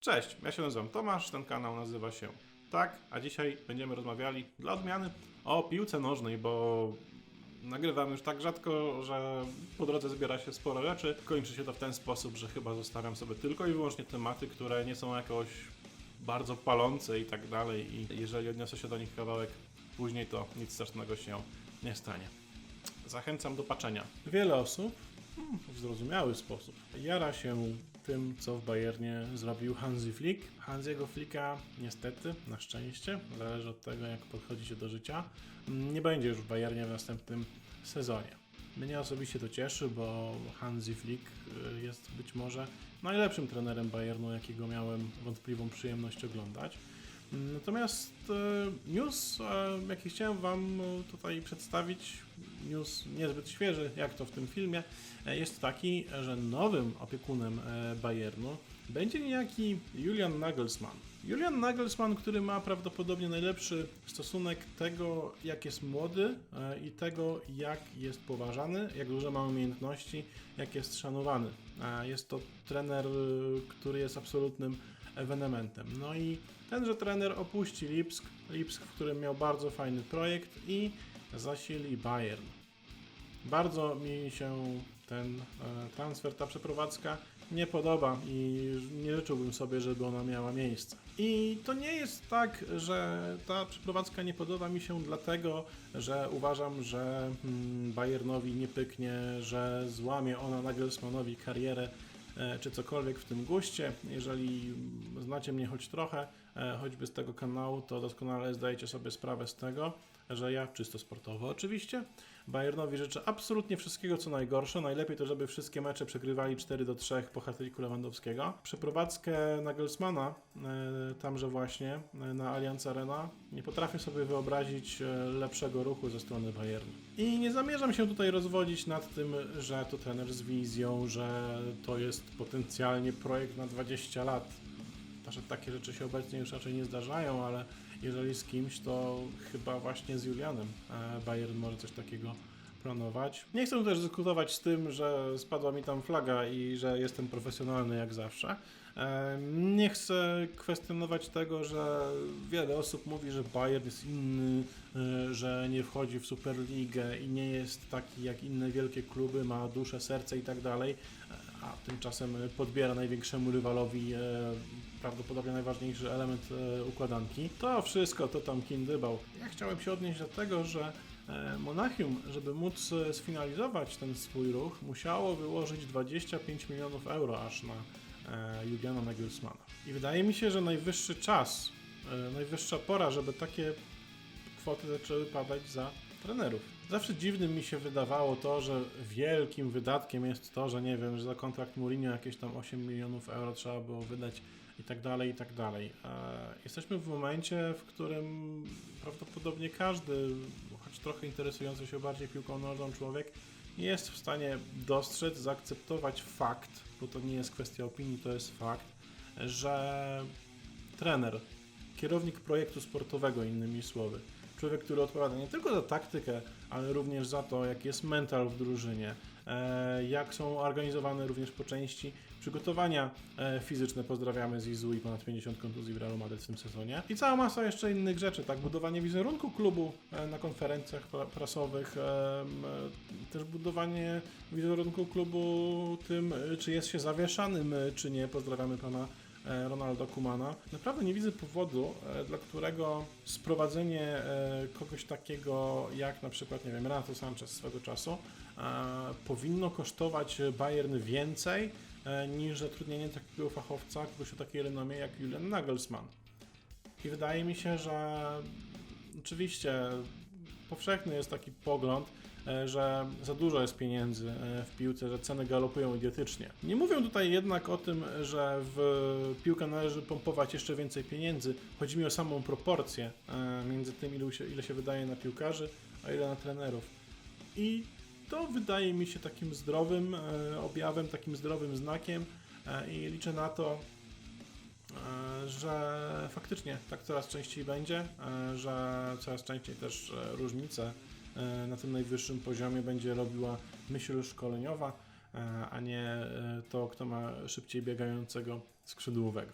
Cześć, ja się nazywam Tomasz, ten kanał nazywa się Tak, a dzisiaj będziemy rozmawiali dla odmiany o piłce nożnej, bo nagrywam już tak rzadko, że po drodze zbiera się sporo rzeczy. Kończy się to w ten sposób, że chyba zostawiam sobie tylko i wyłącznie tematy, które nie są jakoś bardzo palące i tak dalej i jeżeli odniosę się do nich kawałek później, to nic strasznego się nie stanie. Zachęcam do patrzenia. Wiele osób hmm, w zrozumiały sposób jara się tym, co w Bayernie zrobił Hansi Flick. Hansiego Flicka niestety, na szczęście, zależy od tego, jak podchodzicie do życia, nie będzie już w Bayernie w następnym sezonie. Mnie osobiście to cieszy, bo Hansi Flick y, jest być może najlepszym trenerem Bayernu, jakiego miałem wątpliwą przyjemność oglądać. Natomiast e, news, e, jaki chciałem Wam e, tutaj przedstawić, news niezbyt świeży, jak to w tym filmie, jest taki, że nowym opiekunem Bayernu będzie niejaki Julian Nagelsmann. Julian Nagelsmann, który ma prawdopodobnie najlepszy stosunek tego, jak jest młody i tego, jak jest poważany, jak duże ma umiejętności, jak jest szanowany. Jest to trener, który jest absolutnym ewenementem. No i tenże trener opuści Lipsk, Lipsk, w którym miał bardzo fajny projekt i zasili Bayern. Bardzo mi się ten e, transfer, ta przeprowadzka nie podoba i nie życzyłbym sobie, żeby ona miała miejsce. I to nie jest tak, że ta przeprowadzka nie podoba mi się dlatego, że uważam, że mm, Bayernowi nie pyknie, że złamie ona Nagelsmannowi karierę e, czy cokolwiek w tym guście. Jeżeli znacie mnie choć trochę, choćby z tego kanału, to doskonale zdajecie sobie sprawę z tego, że ja, czysto sportowo oczywiście, Bayernowi życzę absolutnie wszystkiego co najgorsze. Najlepiej to, żeby wszystkie mecze przegrywali 4 do 3 po hatryku Lewandowskiego. Przeprowadzkę Nagelsmana, e, tamże właśnie, e, na Allianz Arena, nie potrafię sobie wyobrazić e, lepszego ruchu ze strony Bayernu. I nie zamierzam się tutaj rozwodzić nad tym, że to trener z wizją, że to jest potencjalnie projekt na 20 lat. Znaczy, takie rzeczy się obecnie już raczej nie zdarzają, ale jeżeli z kimś, to chyba właśnie z Julianem e, Bayern może coś takiego planować. Nie chcę też dyskutować z tym, że spadła mi tam flaga i że jestem profesjonalny jak zawsze. E, Nie chcę kwestionować tego, że wiele osób mówi, że Bayern jest inny, e, że nie wchodzi w Superligę i nie jest taki jak inne wielkie kluby, ma duszę, serce i tak dalej, a tymczasem podbiera największemu rywalowi e, prawdopodobnie najważniejszy element e, układanki. To wszystko to tam kindybał. Ja chciałem się odnieść do tego, że e, Monachium, żeby móc e, sfinalizować ten swój ruch, musiało wyłożyć 25 milionów euro aż na e, Juliana Nagelsmana. I wydaje mi się, że najwyższy czas, e, najwyższa pora, żeby takie kwoty zaczęły padać za trenerów. Zawsze dziwnym mi się wydawało to, że wielkim wydatkiem jest to, że nie wiem, że za kontrakt Mourinho jakieś tam 8 milionów euro trzeba było wydać i tak dalej, i tak dalej. E, Jesteśmy w momencie, w którym prawdopodobnie każdy, choć trochę interesujący się bardziej piłką nożną człowiek, jest w stanie dostrzec, zaakceptować fakt, bo to nie jest kwestia opinii, to jest fakt, że trener, kierownik projektu sportowego, innymi słowy, człowiek, który odpowiada nie tylko za taktykę, ale również za to, jaki jest mental w drużynie, e, jak są organizowane również po części przygotowania e, fizyczne. Pozdrawiamy z Izu i ponad 50 kontuzji w Realu Madryt w tym sezonie. I cała masa jeszcze innych rzeczy, tak, budowanie wizerunku klubu e, na konferencjach pra- prasowych, też budowanie wizerunku klubu tym, czy jest się zawieszanym, czy nie. Pozdrawiamy pana Ronaldo Kumana. Naprawdę nie widzę powodu, e, dla którego sprowadzenie e, kogoś takiego jak na przykład, nie wiem, Renato Sanchez swego czasu e, powinno kosztować Bayern więcej e, niż zatrudnienie takiego fachowca, kogoś o takiej renomie jak Julian Nagelsmann. I wydaje mi się, że oczywiście powszechny jest taki pogląd, e, że za dużo jest pieniędzy e, w piłce, że ceny galopują idiotycznie. Nie mówię tutaj jednak o tym, że w piłkę należy pompować jeszcze więcej pieniędzy. Chodzi mi o samą proporcję e, między tym, ile się, ile się wydaje na piłkarzy, a ile na trenerów. I to wydaje mi się takim zdrowym e, objawem, takim zdrowym znakiem e, i liczę na to, e, że faktycznie tak coraz częściej będzie, e, że coraz częściej też e, różnice e, na tym najwyższym poziomie będzie robiła myśl szkoleniowa, e, a nie e, to, kto ma szybciej biegającego skrzydłowego.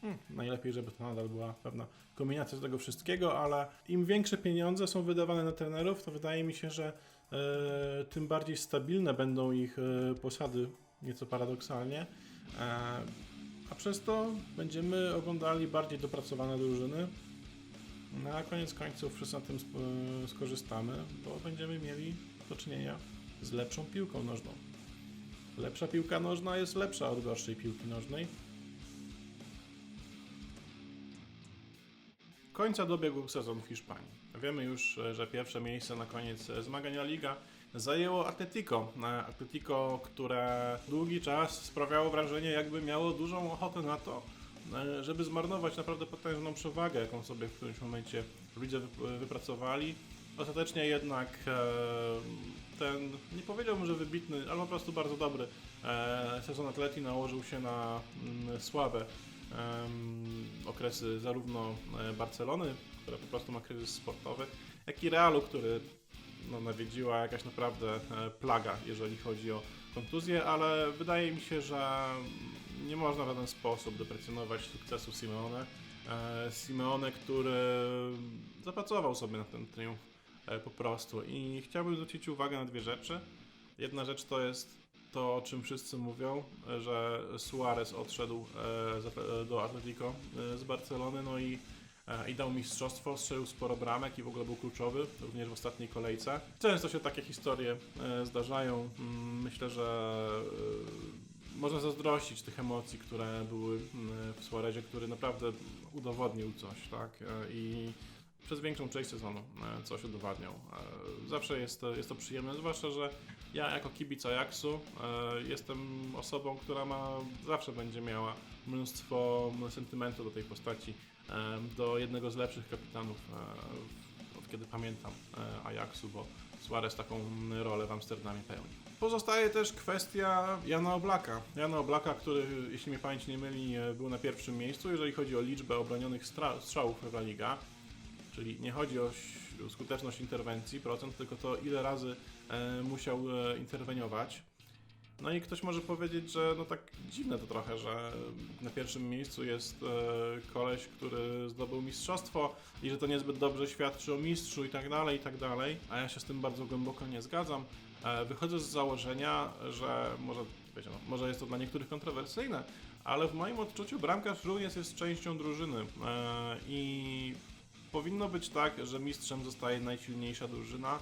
Hmm, najlepiej, żeby to nadal była pewna kombinacja tego wszystkiego, ale im większe pieniądze są wydawane na trenerów, to wydaje mi się, że e, tym bardziej stabilne będą ich e, posady, nieco paradoksalnie. E, a przez to będziemy oglądali bardziej dopracowane drużyny. No, a koniec końców wszyscy na tym skorzystamy, bo będziemy mieli do czynienia z lepszą piłką nożną. Lepsza piłka nożna jest lepsza od gorszej piłki nożnej. Końca dobiegł sezon w Hiszpanii. Wiemy już, że pierwsze miejsce na koniec zmagań La Liga zajęło Atletico. Atletico, które długi czas sprawiało wrażenie, jakby miało dużą ochotę na to, żeby zmarnować naprawdę potężną przewagę, jaką sobie w którymś momencie wyp- wypracowali. Ostatecznie jednak e, ten, nie powiedziałbym, że wybitny, ale po prostu bardzo dobry e, sezon Atleti nałożył się na mm, słabe okresy zarówno e, Barcelony, która po prostu ma kryzys sportowy, jak i Realu, który no, nawiedziła jakaś naprawdę e, plaga, jeżeli chodzi o kontuzję, ale wydaje mi się, że nie można w żaden sposób deprecjonować sukcesu Simeone. E, Simeone, który zapracował sobie na ten triumf e, po prostu i chciałbym zwrócić uwagę na dwie rzeczy. Jedna rzecz to jest to, o czym wszyscy mówią, e, że Suarez odszedł do Atletico z Barcelony, no i, i dał mistrzostwo, strzelił sporo bramek i w ogóle był kluczowy, również w ostatniej kolejce. Często się takie historie zdarzają. Mm, Myślę, że można zazdrościć tych emocji, które były mm, w Suarezie, który naprawdę udowodnił coś, tak? E, I przez większą część sezonu e, coś udowadniał. E, Zawsze jest to, jest to przyjemne, zwłaszcza, że ja jako kibic Ajaxu jestem osobą, która ma, zawsze będzie miała mnóstwo sentymentu do tej postaci, do jednego z lepszych kapitanów, od kiedy pamiętam Ajaxu, bo Suarez taką rolę w Amsterdamie pełni. Pozostaje też kwestia Jana Oblaka. Jana Oblaka, który, jeśli mnie pamięć nie myli, był na pierwszym miejscu, jeżeli chodzi o liczbę obronionych strzałów w La Liga. Czyli nie chodzi o skuteczność interwencji, procent, tylko to ile razy e, musiał e, interweniować. No i ktoś może powiedzieć, że no tak dziwne to trochę, że na pierwszym miejscu jest e, koleś, który zdobył mistrzostwo i że to niezbyt dobrze świadczy o mistrzu i tak dalej, i tak dalej. A ja się z tym bardzo głęboko nie zgadzam. E, wychodzę z założenia, że może, wiecie, no, może jest to dla niektórych kontrowersyjne, ale w moim odczuciu bramkarz również jest częścią drużyny e, i powinno być tak, że mistrzem zostaje najsilniejsza drużyna,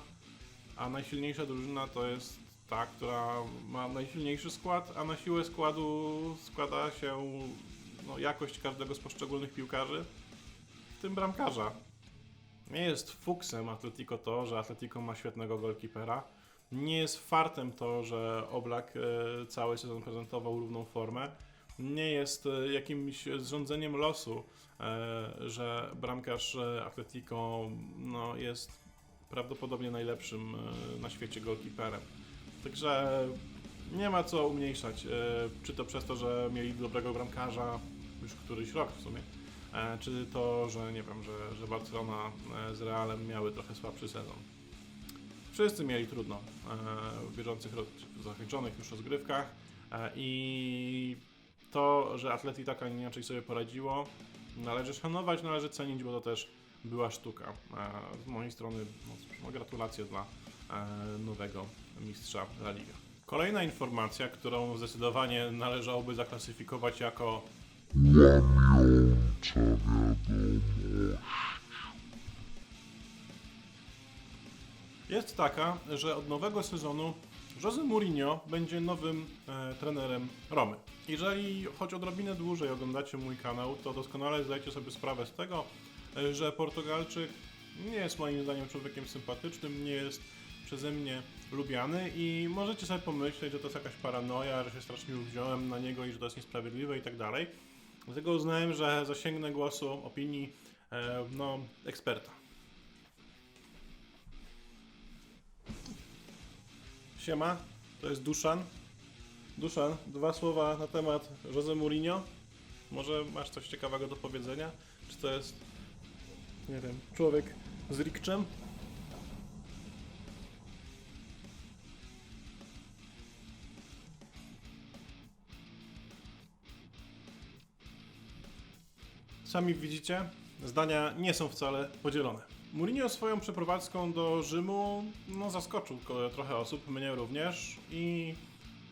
a najsilniejsza drużyna to jest ta, która ma najsilniejszy skład, a na siłę składu składa się no, jakość każdego z poszczególnych piłkarzy, w tym bramkarza. Nie jest fuksem Atletico to, że Atletico ma świetnego golkipera. Nie jest fartem to, że Oblak e, cały sezon prezentował równą formę. Nie jest e, jakimś zrządzeniem losu, e, że bramkarz Atletico no, jest prawdopodobnie najlepszym na świecie golkiperem. Także nie ma co umniejszać, e, czy to przez to, że mieli dobrego bramkarza już któryś rok w sumie, e, czy to, że nie wiem, że, że Barcelona e, z Realem miały trochę słabszy sezon. Wszyscy mieli trudno w bieżących, w zakończonych już rozgrywkach i to, że Atleti tak, a nie inaczej sobie poradziło, należy szanować, należy cenić, bo to też była sztuka. Z mojej strony no, no, gratulacje dla nowego mistrza La Liga. Kolejna informacja, którą zdecydowanie należałoby zaklasyfikować jako Łamiąca wiadomość. jest taka, że od nowego sezonu Jose Mourinho będzie nowym e, trenerem Romy. Jeżeli choć odrobinę dłużej oglądacie mój kanał, to doskonale zdajecie sobie sprawę z tego, e, że Portugalczyk nie jest moim zdaniem człowiekiem sympatycznym, nie jest przeze mnie lubiany i możecie sobie pomyśleć, że to jest jakaś paranoja, że się strasznie wziąłem na niego i że to jest niesprawiedliwe i tak dalej. Dlatego uznałem, że zasięgnę głosu, opinii e, no, eksperta. Siema, to jest Duszan. Duszan, dwa słowa na temat Jose Mourinho. Może masz coś ciekawego do powiedzenia? Czy to jest, nie wiem, człowiek z rikczem? Sami widzicie, zdania nie są wcale podzielone. Mourinho swoją przeprowadzką do Rzymu no, zaskoczył ko- trochę osób, mnie również. I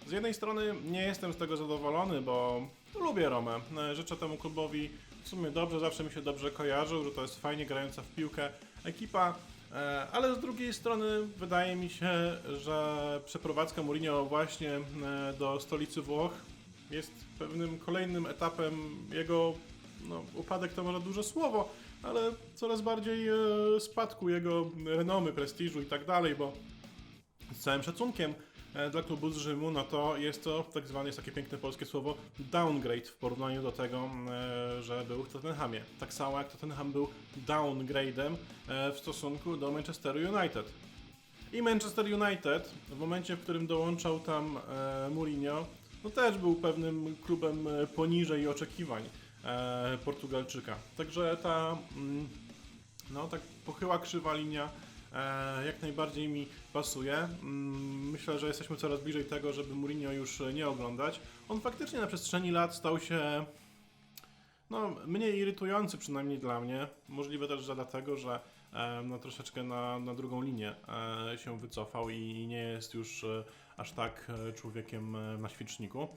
z jednej strony nie jestem z tego zadowolony, bo lubię Romę. E, Życzę temu klubowi w sumie dobrze, zawsze mi się dobrze kojarzył, że to jest fajnie grająca w piłkę ekipa. E, Ale z drugiej strony wydaje mi się, że przeprowadzka Mourinho właśnie e, do stolicy Włoch jest pewnym kolejnym etapem jego no, upadek to może duże słowo, ale coraz bardziej e, spadku jego renomy, prestiżu i tak dalej, bo z całym szacunkiem e, dla klubu z Rzymu, no to jest to tak zwane, jest takie piękne polskie słowo downgrade w porównaniu do tego, e, że był w Tottenhamie. Tak samo jak Tottenham był downgrade'em e, w stosunku do Manchesteru United. I Manchester United, w momencie, w którym dołączał tam Mourinho, no też był pewnym klubem poniżej oczekiwań Portugalczyka. Także ta, mm, no tak pochyła krzywa linia e, jak najbardziej mi pasuje. Mm, myślę, że jesteśmy coraz bliżej tego, żeby Mourinho już e, nie oglądać. On faktycznie na przestrzeni lat stał się no, mniej irytujący przynajmniej dla mnie. Możliwe też, że dlatego, że e, no, troszeczkę na, na drugą linię e, się wycofał i nie jest już e, aż tak e, człowiekiem e, na świeczniku.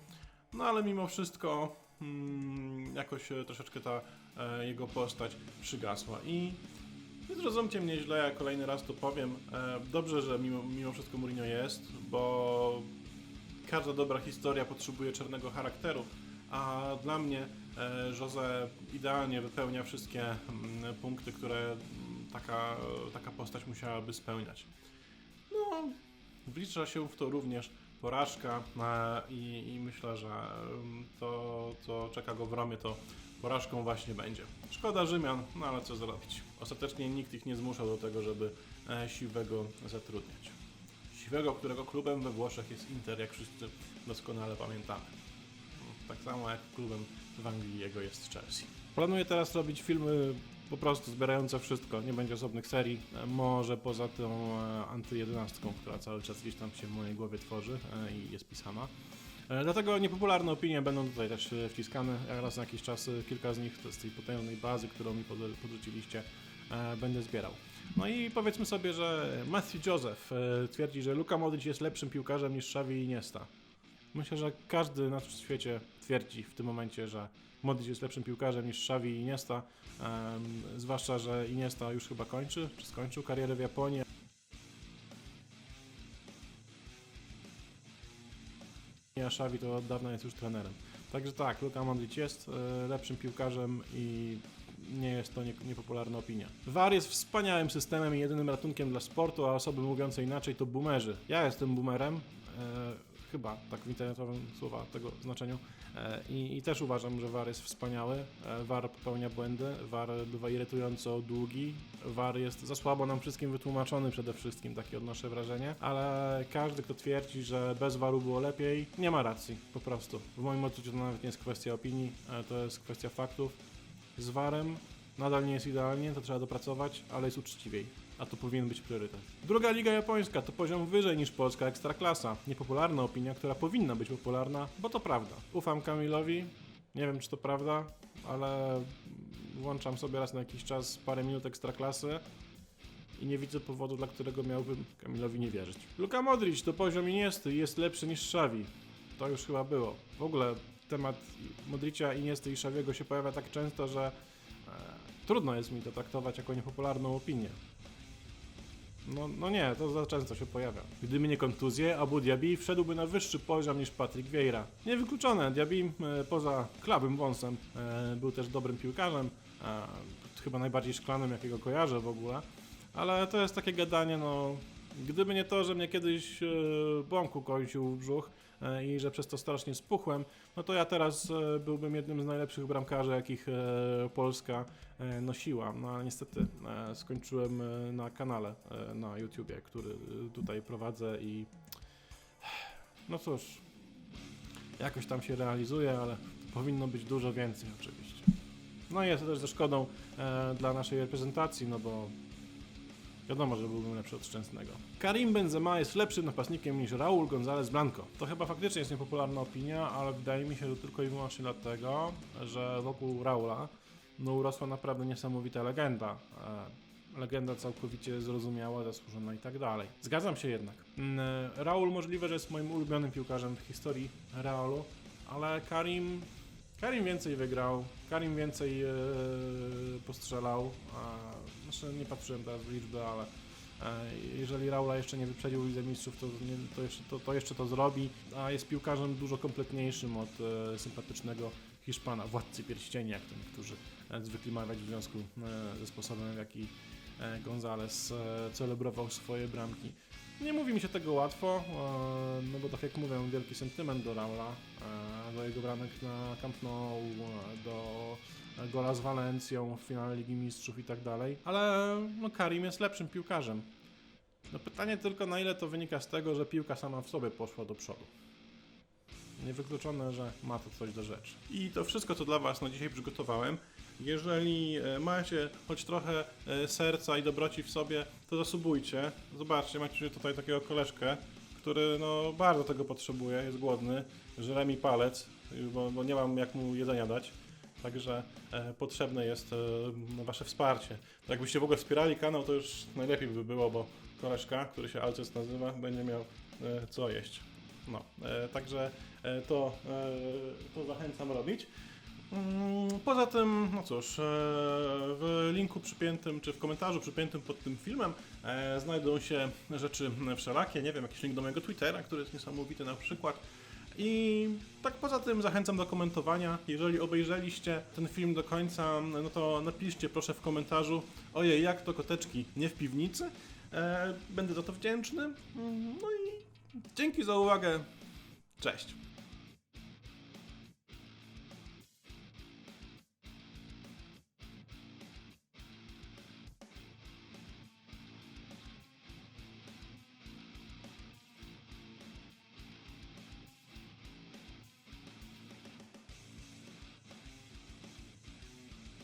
No ale mimo wszystko jakoś e, troszeczkę ta e, jego postać przygasła i nie zrozumcie mnie źle, ja kolejny raz to powiem. E, dobrze, że mimo, mimo wszystko Mourinho jest, bo każda dobra historia potrzebuje czarnego charakteru, a dla mnie Jose idealnie wypełnia wszystkie mm, punkty, które mm, taka, taka postać musiałaby spełniać. No, wlicza się w to również porażka e, i, i myślę, że to, co czeka go w Romie, to porażką właśnie będzie. Szkoda Rzymian, no ale co zrobić. Ostatecznie nikt ich nie zmuszał do tego, żeby e, Siwego zatrudniać. Siwego, którego klubem we Włoszech jest Inter, jak wszyscy doskonale pamiętamy. No, Tak samo jak klubem w Anglii jego jest Chelsea. Planuję teraz robić filmy po prostu zbierające wszystko, nie będzie osobnych serii, e, może poza tą e, antyjedenastką, która cały czas gdzieś tam się w mojej głowie tworzy e, i jest pisana. Dlatego niepopularne opinie będą tutaj też wciskane. Ja raz na jakiś czas kilka z nich z tej potężnej bazy, którą mi pod- podrzuciliście, będę zbierał. No i powiedzmy sobie, że Matthew Joseph twierdzi, że Luka Modric jest lepszym piłkarzem niż Xavi Iniesta. Myślę, że każdy na świecie twierdzi w tym momencie, że Modric jest lepszym piłkarzem niż Xavi i Iniesta. Em, zwłaszcza, że Iniesta już chyba kończy, czy skończył karierę w Japonii. a Xavi to od dawna jest już trenerem. Także tak, Luka Modric jest e, lepszym piłkarzem i nie jest to nie, niepopularna opinia. VAR jest wspaniałym systemem i jedynym ratunkiem dla sportu, a osoby mówiące inaczej to boomerzy. Ja jestem boomerem, e, chyba tak w internetowym słowa tego znaczeniu e, i, i też uważam, że VAR jest wspaniały. E, VAR popełnia błędy, VAR bywa irytująco długi, VAR jest za słabo nam wszystkim wytłumaczony przede wszystkim, takie odnoszę wrażenie, ale każdy, kto twierdzi, że bez VARu było lepiej, nie ma racji, po prostu. W moim odczuciu to nawet nie jest kwestia opinii, e, to jest kwestia faktów. Z VARem nadal nie jest idealnie, to trzeba dopracować, ale jest uczciwiej. A to powinien być priorytet. Druga liga japońska to poziom wyżej niż polska ekstraklasa. Niepopularna opinia, która powinna być popularna, bo to prawda. Ufam Kamilowi, nie wiem czy to prawda, ale włączam sobie raz na jakiś czas parę minut ekstraklasy i nie widzę powodu, dla którego miałbym Kamilowi nie wierzyć. Luka Modric to poziom Iniesty jest lepszy niż Xavi. To już chyba było. W ogóle temat Modricia, Iniesty i Xaviego się pojawia tak często, że e, trudno jest mi to traktować jako niepopularną opinię. No, no nie, to za często się pojawia. Gdyby nie kontuzje, Abu Dhabi wszedłby na wyższy poziom niż Patryk Vieira. Niewykluczone, Diaby e, poza klawym wąsem e, był też dobrym piłkarzem, chyba najbardziej szklanym jakiego kojarzę w ogóle, ale to jest takie gadanie, no gdyby nie to, że mnie kiedyś e, bąku kończył w brzuch e, i że przez to strasznie spuchłem, no to ja teraz e, byłbym jednym z najlepszych bramkarzy, jakich Polska nosiła. No ale niestety skończyłem na kanale na YouTubie, który tutaj prowadzę i no cóż, jakoś tam się realizuje, ale powinno być dużo więcej oczywiście. No i jest to też ze szkodą dla naszej reprezentacji, no bo wiadomo, że byłbym lepszy od Szczęsnego. Karim Benzema jest lepszym napastnikiem niż Raul González Blanco. To chyba faktycznie jest niepopularna opinia, ale wydaje mi się, że tylko i wyłącznie dlatego, że wokół Raula no urosła naprawdę niesamowita legenda. E, legenda całkowicie zrozumiała, zasłużona i tak dalej. Zgadzam się jednak. Mm, e, Raul możliwe, że jest moim ulubionym piłkarzem w historii Realu, ale Karim Karim więcej wygrał, Karim więcej e, postrzelał. Znaczy nie patrzyłem teraz w liczby, ale e, jeżeli Raula jeszcze nie wyprzedził Lidze Mistrzów, to, nie, to, jeszcze, to, to jeszcze to zrobi. A jest piłkarzem dużo kompletniejszym od e, sympatycznego Hiszpana, władcy pierścieni, jak to niektórzy e, zwykli mawiać w związku e, ze sposobem, w jaki e, Gonzales e, celebrował swoje bramki. Nie mówi mi się tego łatwo, e, no bo tak jak mówię, wielki sentyment do Raula, e, do jego bramek na Camp Nou, e, do gola z Walencją w finale Ligi Mistrzów i tak dalej, ale no Karim jest lepszym piłkarzem. No pytanie tylko na ile to wynika z tego, że piłka sama w sobie poszła do przodu. Niewykluczone, że ma to coś do rzeczy. I to wszystko, co dla Was na dzisiaj przygotowałem. Jeżeli e, macie choć trochę e, serca i dobroci w sobie, to zasubujcie. Zobaczcie, macie tutaj takiego koleżkę, który no, bardzo tego potrzebuje, jest głodny, żre mi palec, bo, bo nie mam jak mu jedzenia dać. Także e, potrzebne jest e, Wasze wsparcie. Jakbyście w ogóle wspierali kanał, to już najlepiej by było, bo koleżka, który się Alces nazywa, będzie miał e, co jeść. No, e, także e, to, e, to zachęcam robić. Mm, Poza tym, no cóż, e, w linku przypiętym, czy w komentarzu przypiętym pod tym filmem e, znajdą się rzeczy wszelakie, nie wiem, jakiś link do mojego Twittera, który jest niesamowity na przykład. I tak poza tym zachęcam do komentowania. Jeżeli obejrzeliście ten film do końca, no to napiszcie proszę w komentarzu ojej, jak to koteczki nie w piwnicy. E, Będę za to wdzięczny. Mm, No i dzięki za uwagę. Cześć.